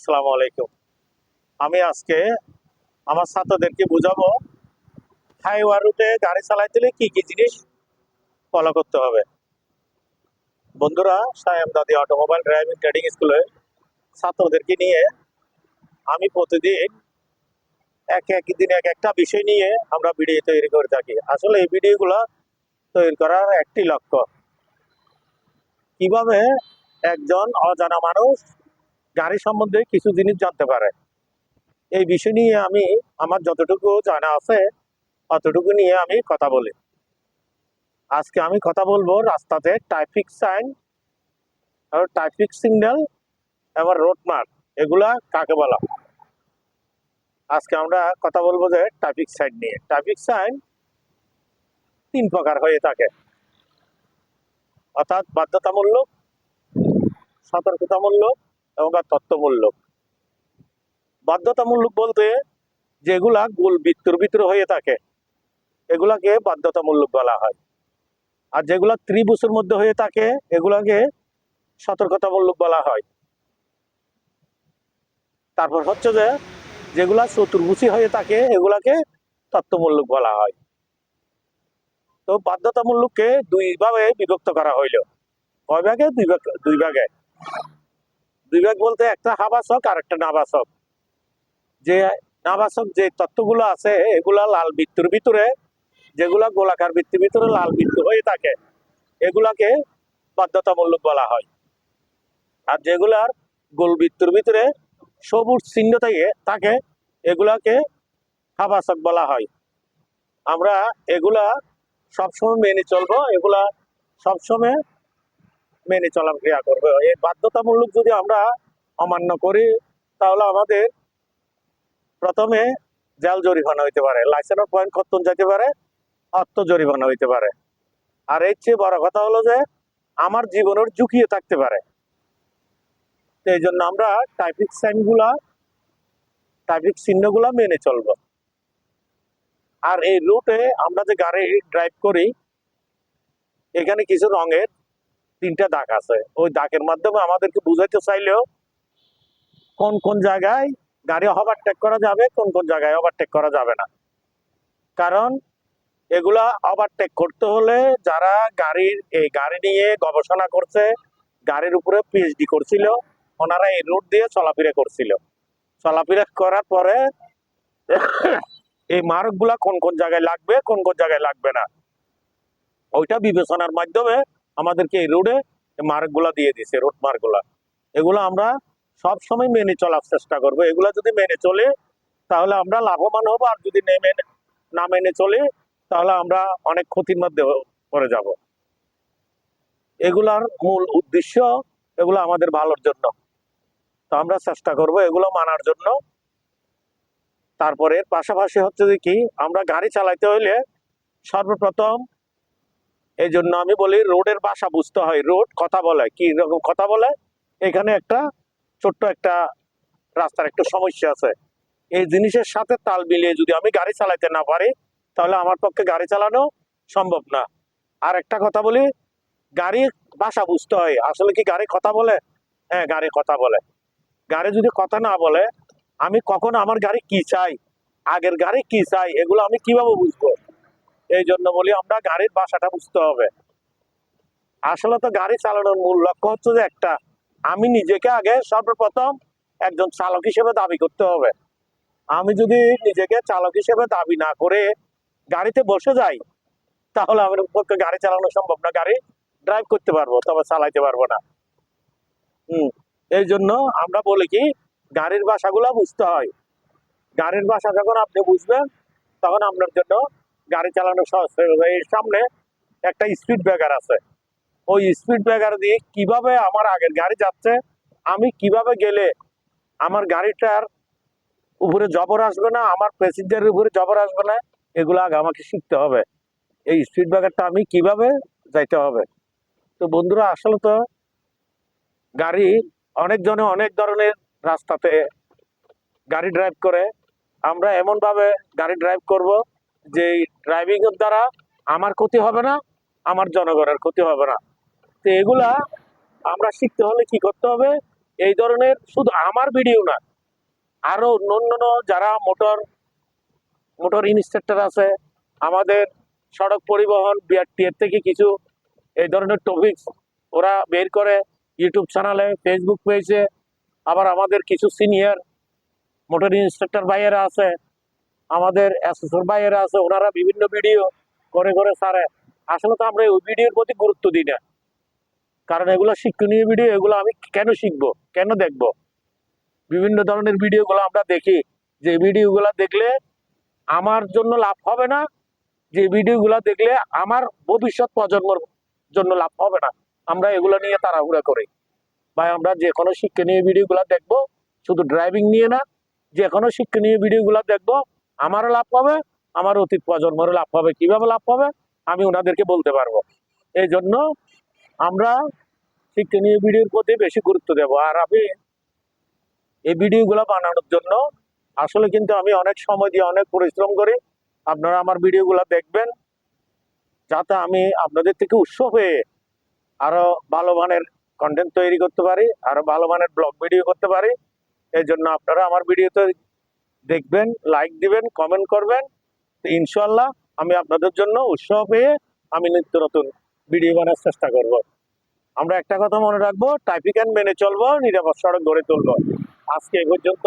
আসসালামু আলাইকুম। আমি আজকে আমার ছাত্রদেরকে বুঝাবো হাইওয়া রুটে গাড়ি চালাইতে হলে কি কি জিনিস ফলো করতে হবে। বন্ধুরা, সায়াম দাদি অটোমোবাইল ড্রাইভিং ট্রেডিং স্কুলে ছাত্রদেরকে নিয়ে আমি প্রতিদিন এক এক দিন এক একটা বিষয় নিয়ে আমরা ভিডিও তৈরি করে থাকি। আসলে এই ভিডিওগুলো তৈরি করার একটি লক্ষ্য। কীভাবে একজন অজানা মানুষ গাড়ি সম্বন্ধে কিছু জিনিস জানতে পারে। এই বিষয় নিয়ে আমি, আমার যতটুকু জানা আছে, অতটুকু নিয়ে আমি কথা বলি। আজকে আমি কথা বলব রাস্তাতে ট্রাফিক সাইন আর ট্রাফিক সিগন্যাল এবং রোড মার্ক এগুলা কাকে বলা আজকে আমরা কথা বলব যে ট্রাফিক সাইন নিয়ে। ট্রাফিক সাইন তিন প্রকার হয়ে থাকে। অর্থাৎ বাধ্যতামূলক, সতর্কতামূলক এবং আর তথ্যমূলক বাধ্যতামূলক বলতে যেগুলা গোল বৃত্তর ভিতরে হয়ে থাকে, এগুলাকে বাধ্যতামূলক বলা হয়। আর যেগুলা ত্রিভুজের মধ্যে হয়ে থাকে, এগুলাকে সতর্কতামূলক বলা হয়। তারপর হচ্ছে যে, যেগুলা চতুর্ভুজী হয়ে থাকে, এগুলাকে তত্ত্বমূলক বলা হয়। তো বাধ্যতামূলককে দুই ভাবে বিভক্ত করা হইল। কয় ভাগে দুই ভাগ। ভাগ বলতে একটা হাবাসক আর একটা নাবাসক। যে নাবাসক যে তত্ত্বগুলো আছে, এগুলা লাল বৃত্তর ভিতরে, যেগুলা গোলাকার বৃত্তির ভিতরে লাল বৃত্ত হয়ে থাকে, এগুলাকে বাধ্যতামূলক বলা হয়। আর যেগুলার গোল বৃত্তর ভিতরে সবুজ চিহ্ন থাকে থাকে, এগুলাকে হাবাসক বলা হয়। আমরা এগুলা সবসময় মেনে চলবো, এগুলা সবসময় মেনে চলাফেরা করবে। এই বাধ্যতামূলক যদি আমরা অমান্য করি, তাহলে আমাদের প্রথমে জেল জরিমানা হইতে পারে লাইসেন্স পয়েন্ট খত্তন যেতে পারে অর্থ জরিমানা হইতে পারে। আর এর চেয়ে বড় কথা হলো যে, আমার জীবনের ঝুঁকিয়ে থাকতে পারে। তো এই জন্য আমরা ট্রাফিক সাইনগুলা ট্রাফিক চিহ্নগুলা মেনে চলবো। আর এই রুটে আমরা যে গাড়ি ড্রাইভ করি, এখানে কিছু রঙের তিনটা দাগ আছে। ওই দাগের মাধ্যমে আমাদেরকে বুঝাইতে চাইলেও কোন কোন জায়গায় গাড়ি ওভারটেক করা যাবে, কোন কোন জায়গায় ওভারটেক করা যাবে না। কারণ এগুলা ওভারটেক করতে হলে যারা গাড়ির, এই গাড়ি নিয়ে গবেষণা করছে, গাড়ির উপরে পিএইচডি করছিল, ওনারা এই রুট দিয়ে চলাফেরা করছিল। চলাফেরা করার পরে এই মার্কগুলা কোন কোন জায়গায় লাগবে, কোন কোন জায়গায় লাগবে না। ওইটা বিবেচনার মাধ্যমে আমাদেরকে এই রোডে মার্কগুলা দিয়ে দিছে রোড মার্কগুলা এগুলো আমরা সব সময় মেনে চলার চেষ্টা করব। এগুলা যদি মেনে চলে, তাহলে আমরা লাভবান হব, আর যদি নে মেনে না মেনে চলে, তাহলে আমরা অনেক ক্ষতির মধ্যে পড়ে যাব। এগুলার মূল উদ্দেশ্য এগুলো আমাদের ভালোর জন্য। তো আমরা চেষ্টা করব এগুলো মানার জন্য। তারপরে পাশাপাশি হচ্ছে যে কি, আমরা গাড়ি চালাইতে হইলে সর্বপ্রথম এই জন্য আমি বলি রোডের ভাষা বুঝতে হয়। রোড কথা বলে। কি রকম কথা বলে? এখানে একটা ছোট্ট একটা রাস্তার একটা সমস্যা আছে। এই জিনিসের সাথে তাল মিলিয়ে যদি আমি গাড়ি চালাইতে না পারি, তাহলে আমার পক্ষে গাড়ি চালানো সম্ভব না। আর একটা কথা বলি, গাড়ি ভাষা বুঝতে হয়। আসলে কি গাড়ি কথা বলে? হ্যাঁ গাড়ি কথা বলে। গাড়ি যদি কথা না বলে, আমি কখন আমার গাড়ি কি চাই? আগের গাড়ি কি চাই? এগুলো আমি কীভাবে বুঝব? এই জন্য বলি আমরা গাড়ির বাসাটা বুঝতে হবে। আসলে তো গাড়ি চালানোর মূল লক্ষ্য হচ্ছে যে একটা, আমি নিজেকে আগে সর্বপ্রথম একজন চালক হিসেবে দাবি করতে হবে। আমি যদি নিজেকে চালক হিসেবে দাবি না করে গাড়িতে বসে যাই, তাহলে আমার পক্ষে গাড়ি চালানো সম্ভব না, গাড়ি ড্রাইভ করতে পারব, তবে চালাইতে পারব না। হুম, এই জন্য আমরা বলি কি, গাড়ির ভাষাগুলো বুঝতে হয়। গাড়ির ভাষা যখন আপনি বুঝবেন, তখন আপনার জন্য গাড়ি চালানো সহজ হয়ে যাবে এর সামনে একটা স্পিড ব্রেকার আছে। ওই স্পিড ব্রেকার দিয়ে কীভাবে আমার আগের গাড়ি যাচ্ছে, আমি কীভাবে গেলে আমার গাড়িটার উপরে জবর আসবে না, আমার প্যাসেঞ্জারের উপরে জবর আসবে না, এগুলো আগে আমাকে শিখতে হবে। এই স্পিড ব্রেকারটা আমি কীভাবে যাইতে হবে? তো বন্ধুরা, আসলে তো গাড়ি অনেকজনে অনেক ধরনের রাস্তাতে গাড়ি ড্রাইভ করে। আমরা এমনভাবে গাড়ি ড্রাইভ করব যে ড্রাইভিং এর দ্বারা আমার ক্ষতি হবে না, আমার জনগণের ক্ষতি হবে না। তো এগুলা আমরা শিখতে হলে কি করতে হবে? এই ধরনের শুধু আমার ভিডিও না, আরও অন্য যারা মোটর মোটর ইনস্ট্রাক্টর আছে, আমাদের সড়ক পরিবহন বিআরটিএর থেকে কিছু এই ধরনের টপিকস ওরা বের করে ইউটিউব চ্যানেলে ফেসবুক পেজে আবার আমাদের কিছু সিনিয়র মোটর ইনস্ট্রাক্টর ভাইয়েরা আছে আমাদের অ্যাসেসর ভাইয়েরা আছে, ওনারা বিভিন্ন ভিডিও করে করে সারে আসলে তো আমরা ওই ভিডিওর প্রতি গুরুত্ব দিই না। কারণ এগুলো শিক্ষণীয় ভিডিও এগুলো আমি কেন শিখব, কেন দেখব? বিভিন্ন ধরনের ভিডিওগুলো আমরা দেখি। যে ভিডিওগুলো দেখলে আমার জন্য লাভ হবে না, যে ভিডিওগুলো দেখলে আমার ভবিষ্যৎ প্রজন্মর জন্য লাভ হবে না। আমরা এগুলো নিয়ে তাড়াহুড়া করি। বা আমরা যে কোনো শিক্ষণীয় ভিডিওগুলো দেখব, শুধু ড্রাইভিং নিয়ে না, যে কোনো শিক্ষণীয় ভিডিওগুলো দেখব আমারও লাভ পাবে আমার অতীত প্রজন্মেরও লাভ পাবে কীভাবে লাভ পাবে আমি ওনাদেরকে বলতে পারব। এই জন্য আমরা শিক্ষণীয় ভিডিওর প্রতি বেশি গুরুত্ব দেব। আর আমি এই ভিডিওগুলো বানানোর জন্য আসলে কিন্তু আমি অনেক সময় দিয়ে অনেক পরিশ্রম করি। আপনারা আমার ভিডিওগুলো দেখবেন, যাতে আমি আপনাদের থেকে উৎস হয়ে আরও ভালো মানের কন্টেন্ট তৈরি করতে পারি, আরও ভালো মানের ব্লগ ভিডিও করতে পারি। এই জন্য আপনারা আমার ভিডিওতে দেখবেন লাইক দিবেন কমেন্ট করবেন। ইনশাল্লাহ আমি আপনাদের জন্য উৎসাহ পেয়ে আমি নিত্য নতুন ভিডিও বানার চেষ্টা করব। আমরা একটা কথা মনে রাখব ট্রাফিক অ্যান্ড মেনে চলবো, নিরাপদ সড়ক গড়ে তুলবো। আজকে এ পর্যন্ত,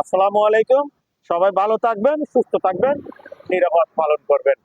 আসসালামু আলাইকুম। সবাই ভালো থাকবেন, সুস্থ থাকবেন, নিরাপদ পালন করবেন।